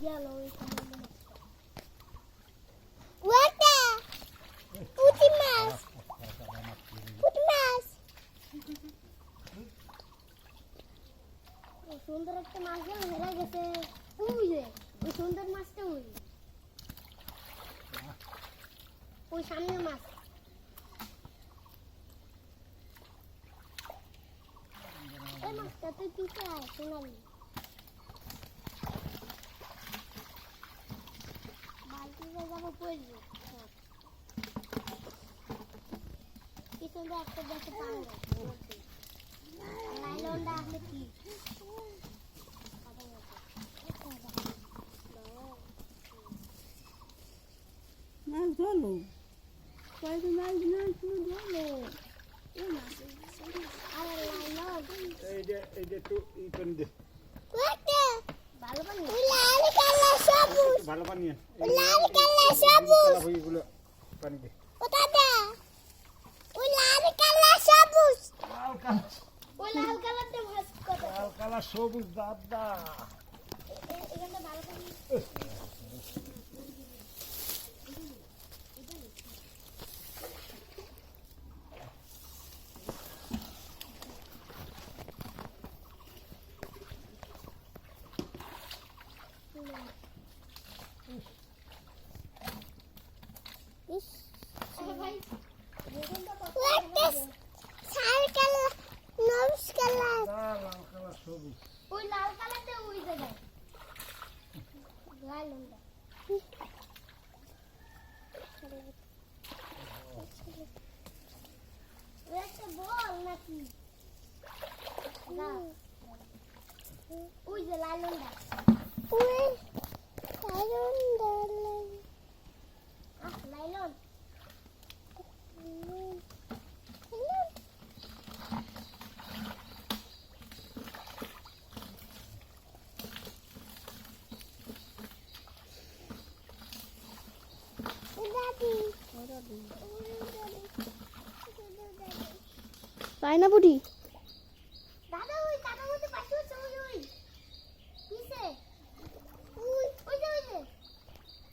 গেল ওই সামনে ওটা পুঁটি মাছ পুঁটি মাছ ও সুন্দর একটা মাছ গেল হেরে গেছে ওই ওই সুন্দর মাছটা ওই ওই সামনে মাছ এই মাছটা তুই পিছে আয় সোনালি বালতিতে যাব পড়ব পিছন দিয়ে একটা দেখে পাঙ্গা নাইলনটা আসলে কি মাছ ধরলো? কয়েকদিন মাছ না শুধু ধরলো। আরে নাইলন। এই যে এই যে একটু ই করে দে। ওটা ভালো পানি ভালো পানি লাল কালার সবুজ। পানি দে। ওটা দে ওই লাল কালার সবুজ লাল কালা ওই লাল কালারটা ভাজ কত লাল কালা সবুজ দাদা এখানটা ভালো পানি ইস ভাই এখানটা কত ওটা সাল কালার নরস কালার লাল কালা সবুজ ওই লাল কালারটা ওই জায়গায় লালনটা ওই একটা বল নাকি না ওই যে লালনটা ওই কারণ দালান আহ লাইলন দাদি তাই না বুড়ি দাদা ওই কাটার মধ্যে পাশে হচ্ছে ওই ওই কিসে ওই ওই যে ওই যে ওই যে ওই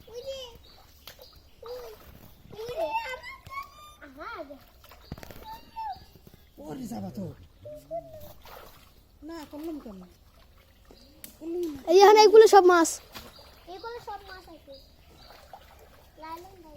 ওই যে হ্যাঁ ওরে যাবা তো। না করলাম কেন? করলাম এই এখানে এগুলো সব মাছ। এগুলো সব মাছ আছে। লাইলন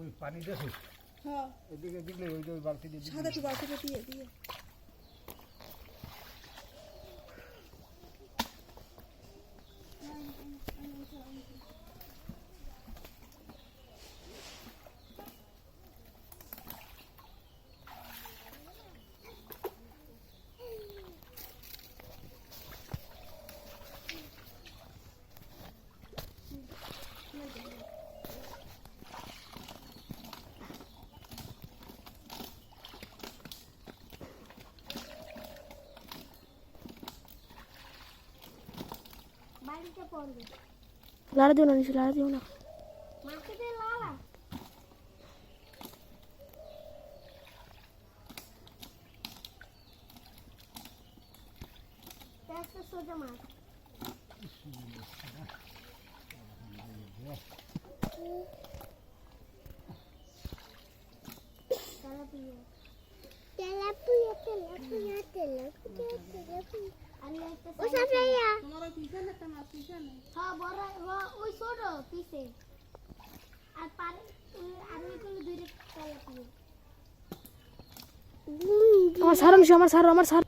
ওই পানি দেখো। হ্যাঁ। এদিকে দিলে ওই বালতি দিয়ে। সাদা একটু বালতিটা দিয়ে দিয়ে। লাড়া দিও না নিচে লাড়া দিও না। মাটিতে লালা। একটা সোজা মাছ হ্যাঁ তেলাপিয়া আমার সার আমার সার আমার সার।